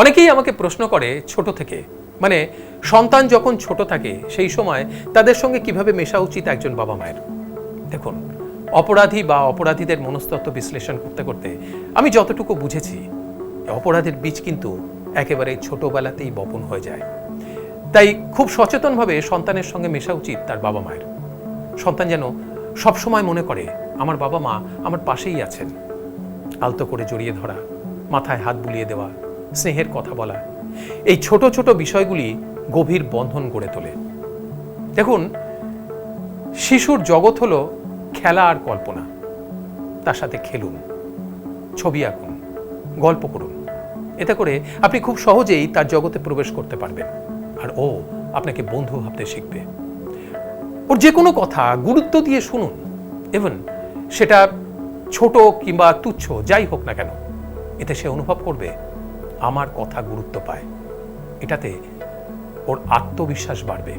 অনেকেই আমাকে প্রশ্ন করে ছোট থেকে। মানে সন্তান যখন ছোট থাকে, সেই সময় তাদের সঙ্গে কীভাবে মেশা উচিত একজন বাবা মায়ের? দেখুন, অপরাধী বা অপরাধীদের মনস্তত্ত্ব বিশ্লেষণ করতে করতে আমি যতটুকু বুঝেছি, অপরাধের বীজ কিন্তু একেবারে ছোটবেলাতেই বপন হয়ে যায়। তাই খুব সচেতনভাবে সন্তানের সঙ্গে মেশা উচিত তার বাবা মায়ের। সন্তান যেন সবসময় মনে করে, আমার বাবা মা আমার পাশেই আছেন। আলতো করে জড়িয়ে ধরা, মাথায় হাত বুলিয়ে দেওয়া স্নেহের কথা বলা। এই ছোট ছোট বিষয়গুলি গভীর বন্ধন গড়ে তোলে। দেখুন, শিশুর জগৎ হলো খেলা আর কল্পনা। তার সাথে খেলুন, ছবি আঁকুন, গল্প করুন। এতে করে আপনি খুব সহজেই তার জগতে প্রবেশ করতে পারবেন। আর ও আপনাকে বন্ধু ভাবতে শিখবে। ওর যে কোনো কথা গুরুত্ব দিয়ে শুনুন। ইভেন সেটা ছোট কিংবা তুচ্ছ, যাই হোক না কেন, এতে সে অনুভব করবে আমার কথা গুরুত্ব পায়। এটাতে ওর আত্মবিশ্বাস বাড়বে।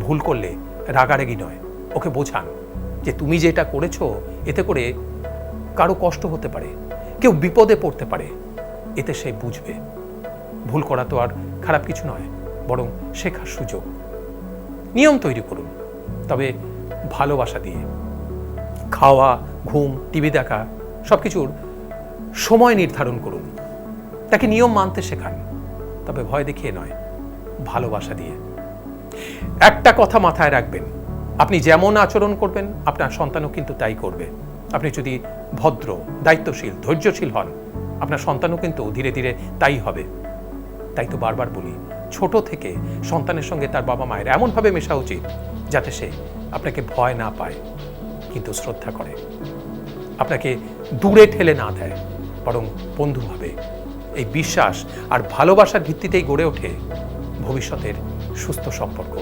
ভুল করলে রাগারাগি নয়। ওকে বোঝান যে তুমি যেটা করেছ, এতে করে কারও কষ্ট হতে পারে, কেউ বিপদে পড়তে পারে, এতে সে বুঝবে। ভুল করা তো আর খারাপ কিছু নয়, বরং শেখার সুযোগ। নিয়ম তৈরি করুন, তবে ভালোবাসা দিয়ে। খাওয়া, ঘুম, টিভি দেখা সব কিছুর সময় নির্ধারণ করুন। তাকে নিয়ম মানতে শেখান। তবে ভয় দেখিয়ে নয়, ভালোবাসা দিয়ে। একটা কথা মাথায় রাখবেন, আপনি যেমন আচরণ করবেন, আপনার সন্তানও কিন্তু তাই করবে। আপনি যদি ভদ্র, দায়িত্বশীল, ধৈর্যশীল হন, আপনার সন্তানও কিন্তু ধীরে ধীরে তাই হবে। তাই তো বারবার বলি, ছোট থেকে সন্তানের সঙ্গে তার বাবা মায়ের এমনভাবে মেশা উচিত যাতে সে আপনাকে ভয় না পায়, কিন্তু শ্রদ্ধা করে। আপনাকে দূরে ঠেলে না দেয়, বরং বন্ধুভাবে এই বিশ্বাস আর ভালোবাসার ভিত্তিতেই গড়ে ওঠে ভবিষ্যতের সুস্থ সম্পর্ক।